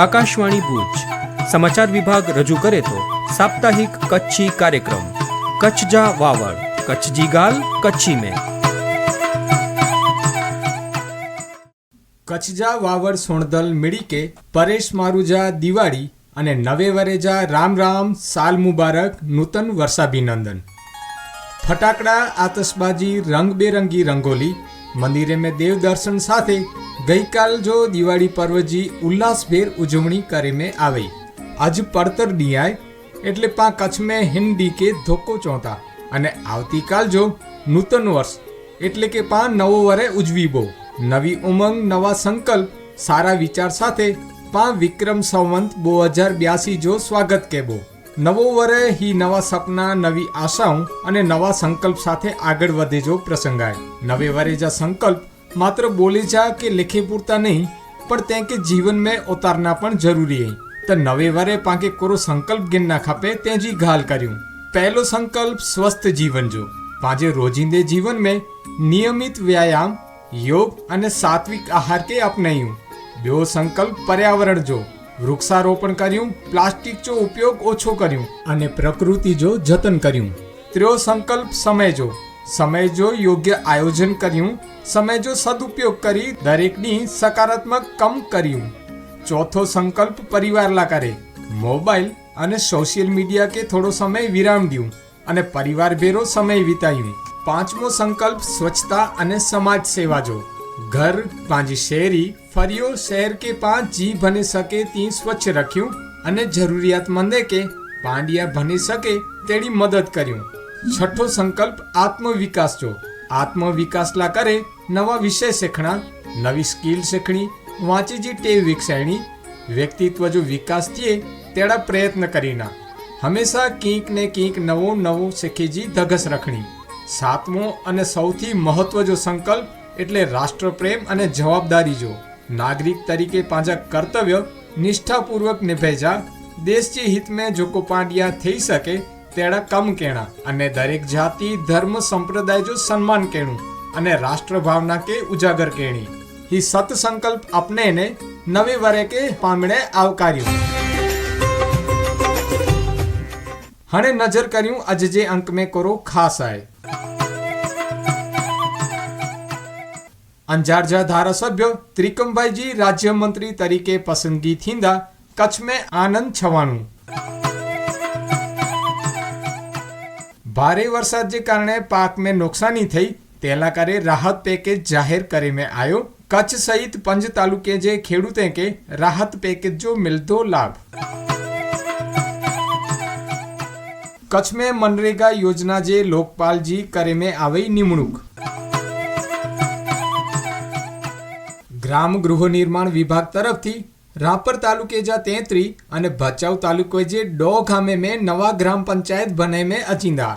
આકાશવાણી ભુજ. સમાચાર વિભાગ રજૂ કરે તો સાપ્તાહિક કચ્છી કાર્યક્રમ. કચ્છ જા વાવડ. કચ્છજી ગાલ, કચ્છી મેં કચ્છજા વાવડ સોણદલ મિડીકે પરેશ મારુજા દિવાળી અને નવે વરેજા રામ રામ સાલ મુબારક નૂતન વર્ષાભિનંદન. ફટાકડા, આતશબાજી, રંગબેરંગી રંગોલી મંદિરે મેં દેવ દર્શન સાથે ગઈકાલ જો દિવાળી પર્વજી ઉલ્લાસભેર ઉજવણી કરી મેં આવી. આજ પડતર ડિયાય એટલે પા કચ્છ મેં હિન્દી કે ધોકો ચોંતા અને આવતીકાલ જો નૂતન વર્ષ, એટલે કે પા નવો વરે ઉજવી બો નવી ઉમંગ, નવા સંકલ્પ, સારા વિચાર સાથે પા વિક્રમ સંવંત બે હજાર બ્યાસી જો સ્વાગત કેબો. નવો વરે હી નવા સપના, નવી આશાઓ અને નવા સંકલ્પ સાથે આગળ વધે જો પ્રસંગાય. નવે વરે જા સંકલ્પ માત્ર બોલે જા કે લેખે પૂરતા નહીં, પણ તે કે જીવન મેં ઉતારના પણ જરૂરી હૈ. તો નવે વરે પાંકે કોરો સંકલ્પ ગિન ના ખપે તે જી ઘાલ કર્યું. પહેલો સંકલ્પ સ્વસ્થ જીવન જો. પાંજે રોજિંદે જીવન મેં નિયમિત વ્યાયામ, યોગ અને સાત્વિક આહાર કે અપનાયું. બ્યો સંકલ્પ પર્યાવરણ જો. વૃક્ષારોપણ કર્યું, પ્લાસ્ટિક જો ઉપયોગ ઓછો કર્યું અને પ્રકૃતિ જો જતન કર્યું. ત્રીજો સંકલ્પ, સમય જો. સમય જો યોગ્ય આયોજન કર્યું, સમય જો સદુપયોગ કરી દરેકની સકારાત્મક કમ કર્યું. ચોથો સંકલ્પ પરિવારલા કરે મોબાઈલ અને સોશિયલ મીડિયા કે થોડો સમય વિરામ દ્યું અને પરિવાર ભેરો સમય વિતાયું. પાંચમો સંકલ્પ, સ્વચ્છતા અને સમાજ સેવા જો. ઘર પાંચ શેરી ફરિયો શહેર કે પાંચ જી બની શકે તી સ્વચ્છ રખ્યું અને જરૂરિયાતમંદે કે પાંડિયા બની શકે તેડી મદદ કર્યું. છઠ્ઠો સંકલ્પ, આત્મવિકાસ જો. આત્મવિકાસલા કરે નવા વિષય શીખણા, નવી સ્કિલ શીખણી વાંચી જી ટેવ વિકસાયણી, વ્યક્તિત્વ જો વિકાસ થયે તેડા પ્રયત્ન કરીના. હંમેશા કીંક ને કીંક નવો નવો શીખીજી ધગસ રખણી. સાતમો અને સૌથી મહત્વ જો સંકલ્પ એટલે રાષ્ટ્રપ્રેમ અને જવાબદારી જો. નાગરિક તરીકે પાંજા કર્તવ્ય નિષ્ઠાપૂર્વક નિભેજા દેશજી હિત મેં જોકો પાંડિયા થઈ શકે, તેડા કમ કેણા. અને દરેક જાતિ, ધર્મ, સંપ્રદાય જો સન્માન કેણું. અને રાષ્ટ્ર ભાવના કે ઉજાગર કેણી. હી સત સંકલ્પ અપનેને નવે વરે કે પામણે આવકાર્યું. હણે નજર કર્યું અજ જે અંક મેં કરો ખાસ આય. અંજારજા ધારાસભ્ય ત્રિકમભાઈજી રાજ્યમંત્રી તરીકે પસંદગી થીંદા કચ્છ મેં આનંદ છવાણું. ભારે વરસાદ જે કારણે પાક મેં નુકસાની થઈ. તેના કરે રાહત પેકેજ જાહેર કરી મેં આયો. કચ્છ સહિત પંજ તાલુકે જે ખેડૂતે કે રાહત પેકેજ જો મિલતો લાભ. કચ્છ મેં મનરેગા યોજના જે લોકપાલજી કરે મેં આવી નિમણૂક. ગ્રામ ગૃહ નિર્માણ વિભાગ તરફથી રાપર તાલુકે જા તેત્રી અને ભચાઉ તાલુકે જે ડો ગામે મેં નવા ગ્રામ પંચાયત બને મેં અચિંદા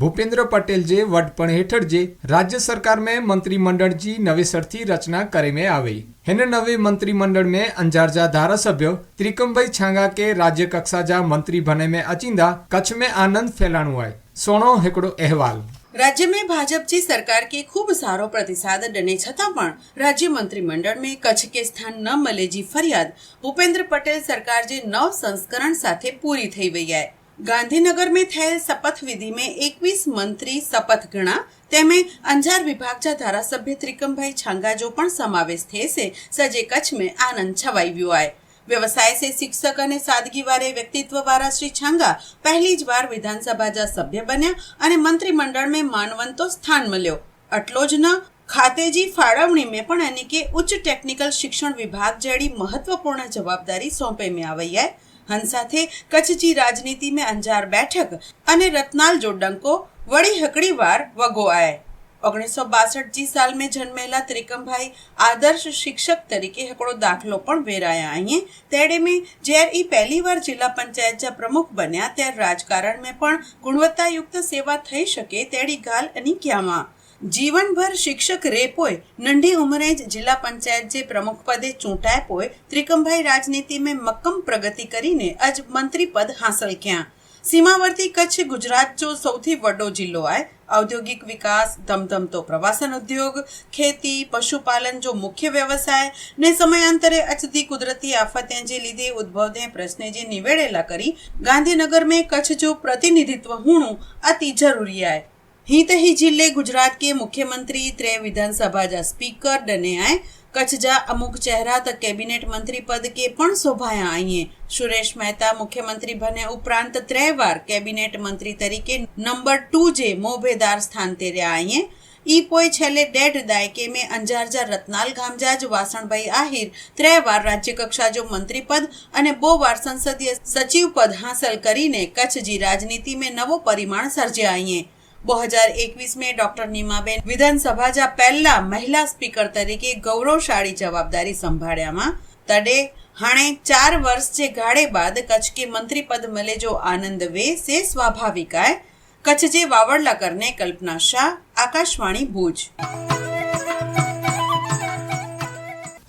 ભૂપેન્દ્ર પટેલ જે વડપણ હેઠળ જે રાજ્ય સરકાર મેં મંત્રીમંડળ જી નવેસરથી રચના કરી મેં આવી. હેને નવે મંત્રીમંડળ મેં અંજારજા ધારાસભ્ય ત્રિકમભાઈ છાંગા કે રાજ્ય કક્ષા જા મંત્રી બને મેં અચિંદા કચ્છ મેં આનંદ ફેલાણું હોય સોણો હેકડો અહેવાલ. राज्य में भाजपा की सरकार के खूब सारो प्रतिसाद डने छता पण राज्य मंत्रिमंडल में कच्छ के स्थान न મળે જી ફરિયાદ ભૂપેન્દ્ર પટેલ સરકાર જે નવ સંસ્કરણ સાથે પૂરી થઈ ગઈ है ગાંધીનગર में થયેલ શપથ વિધિ में 21 મંત્રી શપથ ગણા તેમે અંજાર વિભાગ જા ધારાસભ્ય ત્રિકમભાઈ છાંગા જો પણ સમાવેશ થશે સજે કચ્છ में આનંદ છવાઈ ગયો आहे વ્યવસાય સે શિક્ષક અને સાદગીવારે વ્યક્તિત્વવાળા શ્રી છાંગા પહેલી જ વાર વિધાનસભાના સભ્ય બન્યા અને મંત્રીમંડળ મેં માનવંતો સ્થાન મળ્યો. આટલો જ ન, ખાતેજી ફાળવણી મેં પણ એને કે ઉચ્ચ ટેકનિકલ શિક્ષણ વિભાગ જેવી મહત્વપૂર્ણ જવાબદારી સોંપે મેં આવી હૈ હન સાથે કચ્છજી રાજનીતિ મેં અંજાર બેઠક અને રત્નાલ જોડંકો વળી હકડીવાર વગો આય ઓગણીસો બાસઠજી સાલમાં જન્મેલા ત્રિકમભાઈ આદર્શ શિક્ષક તરીકે હકડો દાખલો પણ વેરાયા. અહીં તેડે મેં જ્યારે એ પહેલીવાર જિલ્લા પંચાયતના પ્રમુખ બન્યા, ત્યારે રાજકારણમાં પણ ગુણવત્તાયુક્ત સેવા થઈ શકે તેડી ગાલ અને ક્યાંમાં જીવનભર શિક્ષક રેપોય નંઢી ઉંમરે જ જિલ્લા પંચાયત જે પ્રમુખ પદે ચૂંટાય પોય, ત્રિકમભાઈ રાજનીતિમાં મક્કમ પ્રગતિ કરીને અજ મંત્રી પદ હાંસલ ક્યાં. સીમાવર્તી કચ્છ ગુજરાત જો સૌથી વડો જિલ્લો આય ઔદ્યોગિક વિકાસ ધમધમતો પ્રવાસન ઉદ્યોગ ખેતી પશુપાલન જો મુખ્ય વ્યવસાય ને સમયાંતરે અચતી કુદરતી આફતે જે લીધે ઉદ્ભવતે પ્રશ્ને જે નિવેડેલા કરી ગાંધીનગર में कच्छ जो प्रतिनिधित्व होणो अति जरूरी आहे हीत ही जिले गुजरात के मुख्यमंत्री त्रै विधानसभा जा स्पीकर डने आए કચ્છ જા અમુક ચહેરા તો કેબિનેટ મંત્રી પદ કે પણ શોભાયા આઈએ. સુરેશ મહેતા મુખ્યમંત્રી બને ઉપરાંત ત્રણ વાર કેબિનેટ મંત્રી તરીકે નંબર ટુ જે મોભેદાર સ્થાન તે રહ્યા આઈએ. ઈ પોઈ છેલ્લે ડેઢ દાયકે મેં અંજારજા રત્નાલ ગામજાજ, વાસણભાઈ આહિર ત્રણ વાર રાજ્યકક્ષા જો મંત્રી પદ અને બો વાર સંસદીય સચિવ પદ હાંસલ કરીને કચ્છજી રાજનીતિ મેં નવો પરિમાણ સર્જ્યા અહીંયા બે હજાર એકવીસમાં ડોક્ટર નીમાબેન વિધાનસભા જા પહેલા મહિલા સ્પીકર તરીકે ગૌરવશાળી જવાબદારી સંભાળ્યામાં તડે હાણે ચાર વર્ષ જે ગાળે બાદ કચ્છ કે મંત્રી પદ મળે જો આનંદ વે સે સ્વાભાવિક આય કચ્છ જે વાવડલા કરને કલ્પના શાહ, આકાશવાણી ભુજ.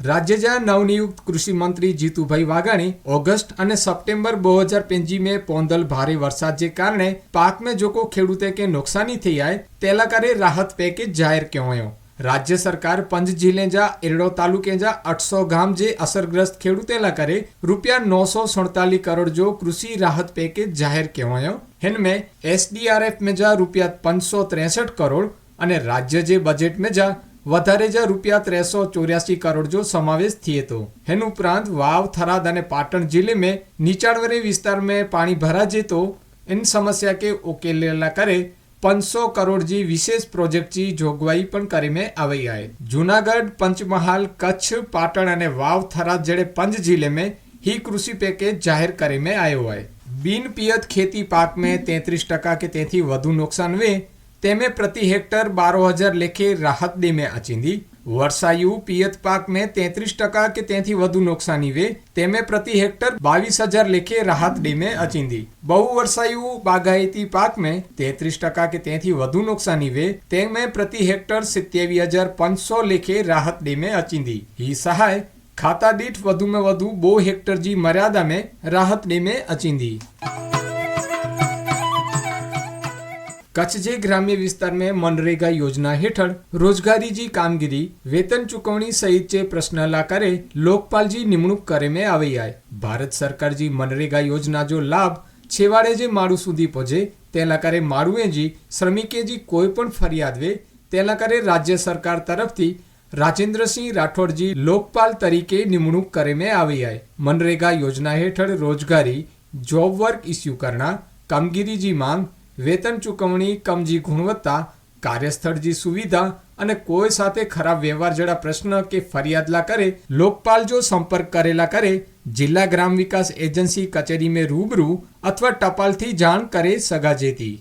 રાજ્યના નવનિયુક્ત કૃષિ મંત્રી જીતુભાઈ વાઘાણી ઓગસ્ટ અને સપ્ટેમ્બર બે હજાર પેન્જી મેં પોંદલ ભારે વરસાદ જે કારણે પાક મેં જોકો ખેડૂતે કે નુકસાની થઈ આય, તેલા કરે રાહત પેકેજ જાહેર કહેવાયો. રાજ્ય સરકાર પંજ જિલ્લે જા એરડો તાલુકે જા અઠસો ગામ જે અસરગ્રસ્ત ખેડૂતેલા કરે રૂપિયા નવસો સડતાલીસ કરોડ જો કૃષિ રાહત પેકેજ જાહેર કહેવાયો. હિનમે એસડીઆરએફ મેં જા રૂપિયા પાંચસો ત્રેસઠ કરોડ અને રાજ્ય જે બજેટ મેં જા વધારે જ રૂપિયા ત્રેસો ચોર્યાસી કરોડ જો સમાવેશ થયો હતો એન ઉપરાંત વાવ થરાદ અને પાટણ જિલ્લે में નીચાણવરી વિસ્તાર में પાણી ભરા જેતો इन समस्या के उकेलेला करे 500 કરોડ જી વિશેષ પ્રોજેક્ટ જી જોગવાઈ પણ કરી में આવી आहे જૂનાગઢ પંચમહાલ કચ્છ પાટણ અને વાવ થરાદ જેડે પંજ જિલ્લે में ही કૃષિ પેકેજ જાહેર કરી में આવ્યો आहे બિન પિયત ખેતી પાક में તેત્રીસ ટકા કે તેથી વધુ નુકસાન વે તેમે પ્રતિ હેક્ટર બારો હજાર લેખે રાહત દે में અચીંદી વર્ષાયુ પિયત પાક में તેત્રીસ ટકા કે તેથી વધુ નુકસાની વે તેમે પ્રતિ હેક્ટર બાવીસ હજાર લેખે રાહત દે में અચીંદી બહુ વર્ષાયુ બાગાયતી પાક में તેત્રીસ ટકા કે તેથી વધુ નુકસાની વે તેમે પ્રતિ હેક્ટર સિત્યાવી હજાર પાંચસો લેખે રાહત દે में અચીંદી ही સહાય ખાતા દીઠ વધુમાં વધુ બો હેક્ટર જી મર્યાદા में રાહત દે में અચીંદી કચ્છ જે ગ્રામ્ય વિસ્તાર में मनरेगा योजना હેઠળ રોજગારીજી કામગીરી વેતન ચૂકવણી સહિત જે પ્રશ્નલા કરે લોકપાલજી નિમણૂક કરે में આવી આય ભારત સરકારજી मनरेगा યોજના જો લાભ છેવાડે જે માળું સુધી પહોંચે તેલા કરે માળુએજી શ્રમિકેજી કોઈ પણ ફરિયાદ વે તેલા કરે રાજ્ય સરકાર તરફથી રાજેન્દ્રસિંહ રાઠોડજી લોકપાલ તરીકે નિમણૂક કરે में આવી આય मनरेगा યોજના હેઠળ રોજગારી જોબ વર્ક ઇસ્યુ કરના કામગીરીજી માંગ વેતન ચૂકવણી, કમજી ગુણવત્તા કાર્યસ્થળજી સુવિધા અને કોઈ સાથે ખરાબ વ્યવહાર જેવા પ્રશ્ન કે ફરિયાદલા કરે, લોકપાલ જો સંપર્ક કરેલા કરે, જિલ્લા ગ્રામ વિકાસ એજન્સી કચેરી में રૂબરૂ અથવા ટપાલથી જાણ કરે સગાજેથી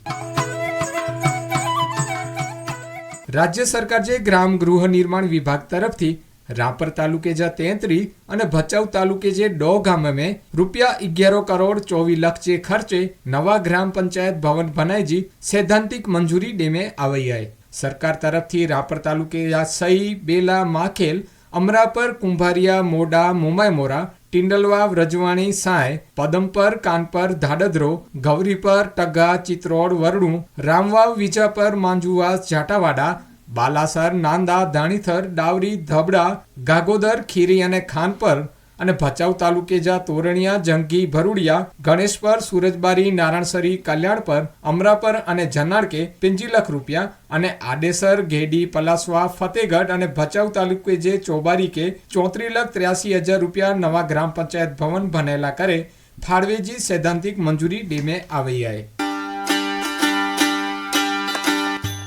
રાજ્ય સરકાર જે ગ્રામ ગૃહ નિર્માણ વિભાગ તરફથી રાપર તાલુકે જ તેત્રી અને ભચાઉ તાલુકે જે ડો ગામ રૂપિયા અગિયારો કરોડ ચોવીસ લાખ જે ખર્ચે નવા ગ્રામ પંચાયત ભવન બનાયજી સૈદ્ધાંતિક મંજૂરી ડેમે આવી આય. સરકાર તરફથી રાપર તાલુકે સહી બેલા માખેલ, અમરાપર, કુંભારિયા, મોડા મોમાયમોરા ટિંડલવાવ રજવાણી સાય પદમપર, કાનપર ધાડદરો ગૌરીપર, ટગા, ચિત્રોડ, વરડું, રામવાવ, વિજાપર, માંજુવાસ, જાટાવાડા બાલાસર, નાંદા, ધાણીથર, ડાવરી, ધબડા, ગાગોદર, ખીરી અને ખાનપર અને ભચાઉ તાલુકે જા તોરણિયા, જંગી, ભરૂડિયા, ગણેશપર, સુરજબારી નારાયણસરી કલ્યાણપર, અમરાપર અને જનાળકે પિંજી લાખ રૂપિયા અને આડેસર, ઘેડી, પલાસવા, ફતેગઢ અને ભચાઉ તાલુકે જે ચોબારી કે ચોત્રી લાખ ત્ર્યાસી હજાર રૂપિયા નવા ગ્રામ પંચાયત ભવન બનેલા કરે, ફાળવેજી સૈદ્ધાંતિક મંજૂરી ડેમે આવી આય.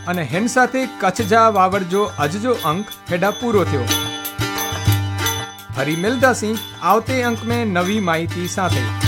અને હેન સાથે કચ્છ જા વાવરજો અજજો અંક હેડા પૂરો થયો. ફરી સિંહ આવતે અંક મેં નવી માહિતી સાથે.